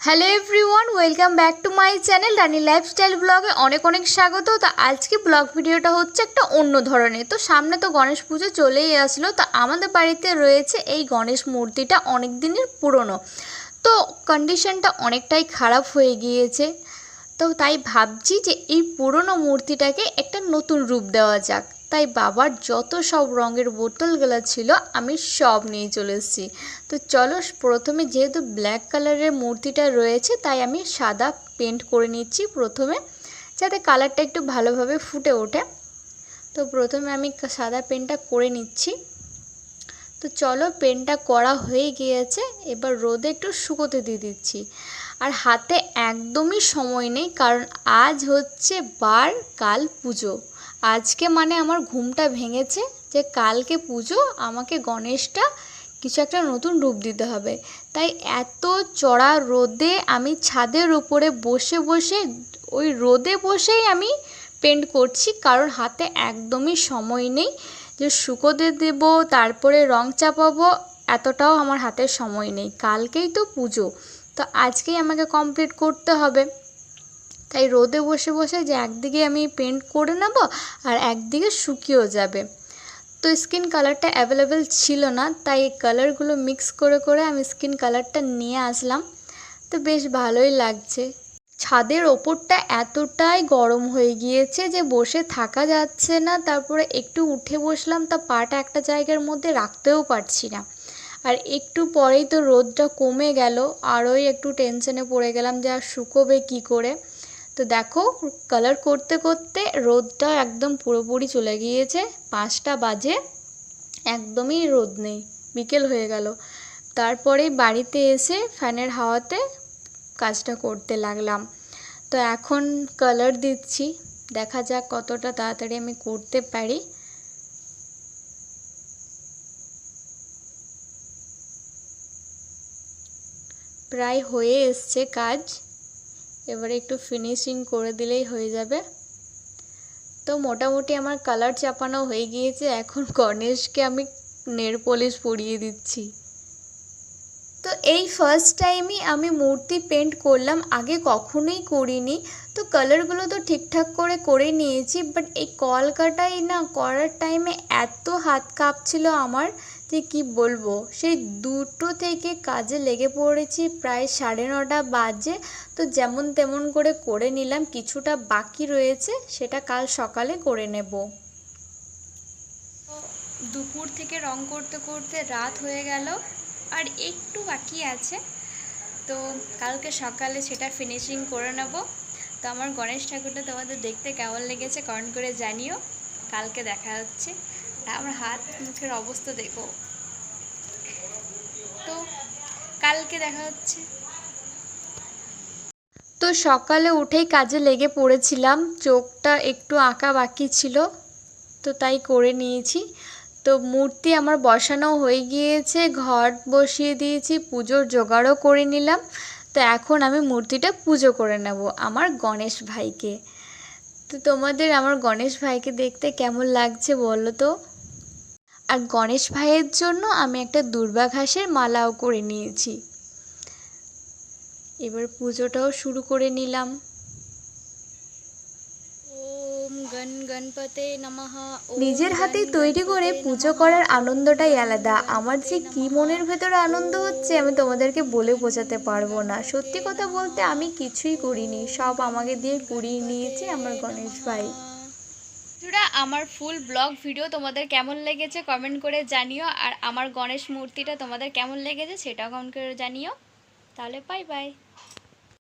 Hello everyone welcome back to my channel Rani lifestyle ব্লগে অনেক অনেক স্বাগত। তো আজকে ব্লগ ভিডিওটা হচ্ছে একটা অন্য ধরনের। তো সামনে তো গণেশ পুজো চলেই আসলো, তো আমাদের বাড়িতে রয়েছে এই গণেশ মূর্তিটা অনেক দিনের পুরনো। তো কন্ডিশনটা অনেকটাই খারাপ হয়ে গিয়েছে। তো তাই ভাবছি যে এই পুরনো মূর্তিটাকে একটা নতুন রূপ দেওয়া যাক। তাই বাবার যত সব রঙের বোতলগুলো ছিল, আমি সব নিয়ে চলে এসেছি। তো চলো, প্রথমে যেহেতু ব্ল্যাক কালারের মূর্তিটা রয়েছে, তাই আমি সাদা পেন্ট করে নিচ্ছি প্রথমে, যাতে কালারটা একটু ভালোভাবে ফুটে ওঠে। তো প্রথমে আমি সাদা পেন্টটা করে নিচ্ছি। তো চলো পেনটা করা হয়ে গিয়েছে, এবার রোদে একটু শুকোতে দিয়ে দিচ্ছি। আর হাতে একদমই সময় নেই, কারণ আজ হচ্ছে বার কাল পুজো। আজকে মানে আমার ঘুমটা ভেঙেছে যে কালকে পুজো, আমাকে গণেশটা কিছু একটা নতুন রূপ দিতে হবে। তাই এত চড়া রোদে আমি ছাদের উপরে বসে বসে ওই রোদে বসেই আমি পেন্ট করছি কারণ হাতে একদমই সময় নেই যে শুকোতে দেব, তারপরে রং চাপাবো, এতটাও আমার হাতে সময় নেই। কালকেই তো পুজো, তো আজকেই আমাকে কমপ্লিট করতে হবে। তাই রোদে বসে বসে যে একদিকে আমি পেন্ট করে নেব আর একদিকে শুকিয়েও যাবে। তো স্কিন কালারটা অ্যাভেলেবেল ছিল না, তাই কালারগুলো মিক্স করে করে আমি স্কিন কালারটা নিয়ে আসলাম। তো বেশ ভালোই লাগছে। ছাদের ওপরটা এতটাই গরম হয়ে গিয়েছে যে বসে থাকা যাচ্ছে না, তারপরে একটু উঠে বসলাম তা পাটা একটা জায়গার মধ্যে রাখতেও পারছি না। আর একটু পরেই তো রোদটা কমে গেল, আরোই একটু টেনশনে পড়ে গেলাম যে আর শুকোবে কী করে। তো দেখো কালার করতে করতে রোদটা একদম পুরোপুরি চলে গিয়েছে। পাঁচটা বাজে, একদমই রোদ নেই, বিকেল হয়ে গেল। তারপরে বাড়িতে এসে ফ্যানের হাওয়াতে কাজটা করতে লাগলাম। তো এখন কালার দিচ্ছি, দেখা যাক কতটা তাড়াতাড়ি আমি করতে পারি। প্রায় হয়ে এসছে কাজ। এবারে একটু ফিনিশিং করে দিলেই হয়ে যাবে। তো মোটামুটি আমার কালার চাপানো হয়ে গিয়েছে, এখন গণেশকে আমি নেল পলিশ পরিয়ে দিচ্ছি। তো এই ফার্স্ট টাইমই আমি মূর্তি পেন্ট করলাম, আগে কখনোই করিনি। তো কালারগুলো তো ঠিকঠাক করে করে নিয়েছি বাট এই কলকাটাই না করার টাইমে এত হাত কাঁপছিল আমার যে কি বলব? সেই দুটো থেকে কাজে লেগে পড়েছি প্রায় সাড়ে নটা বাজে। তো যেমন তেমন করে করে নিলাম, কিছুটা বাকি রয়েছে, সেটা কাল সকালে করে নেব। দুপুর থেকে রং করতে করতে রাত হয়ে গেল, আর একটু বাকি আছে। তো কালকে সকালে সেটা ফিনিশিং করে নেব। তো আমার গণেশ ঠাকুরটা তোমাদের দেখতে কেমন লেগেছে কমেন্ট করে জানিও। কালকে দেখা হচ্ছে। আমার হাত, মুখের অবস্থা দেখো তো কালকে দেখা হচ্ছে। তো সকালে উঠেই কাজে লেগে পড়েছিলাম, চোখটা একটু আঁকা বাকি ছিল, তো তাই করে নিয়েছি। তো মূর্তি আমার বসানো হয়ে গিয়েছে, ঘট বসিয়ে দিয়েছি, পুজোর জোগাড়ও করে নিলাম। তো এখন আমি মূর্তিটা পুজো করে নেব আমার গণেশ ভাইকে। তো তোমাদের আমার গণেশ ভাইকে দেখতে কেমন লাগছে বলো তো? আর গণেশ ভাইয়ের জন্য আমি একটা দুর্বা ঘাসের মালাও করে নিয়েছি। এবার পুজোটাও শুরু করে নিলাম। ওম গণ গণপতে নমঃ। নিজের হাতে তৈরি করে পুজো করার আনন্দটাই আলাদা। আমার যে কি মনের ভেতরে আনন্দ হচ্ছে আমি তোমাদেরকে বলে বোঝাতে পারব না। সত্যি কথা বলতে আমি কিছুই করিনি। সব আমাকে দিয়ে করিয়ে নিয়েছে আমার গণেশ ভাই। বন্ধুরা, আমার ফুল ব্লগ ভিডিও তোমাদের কেমন লেগেছে কমেন্ট করে জানিও, আর আমার গণেশ মূর্তিটা তোমাদের কেমন লেগেছে সেটাও কমেন্ট করে জানিও। তাহলে বাই বাই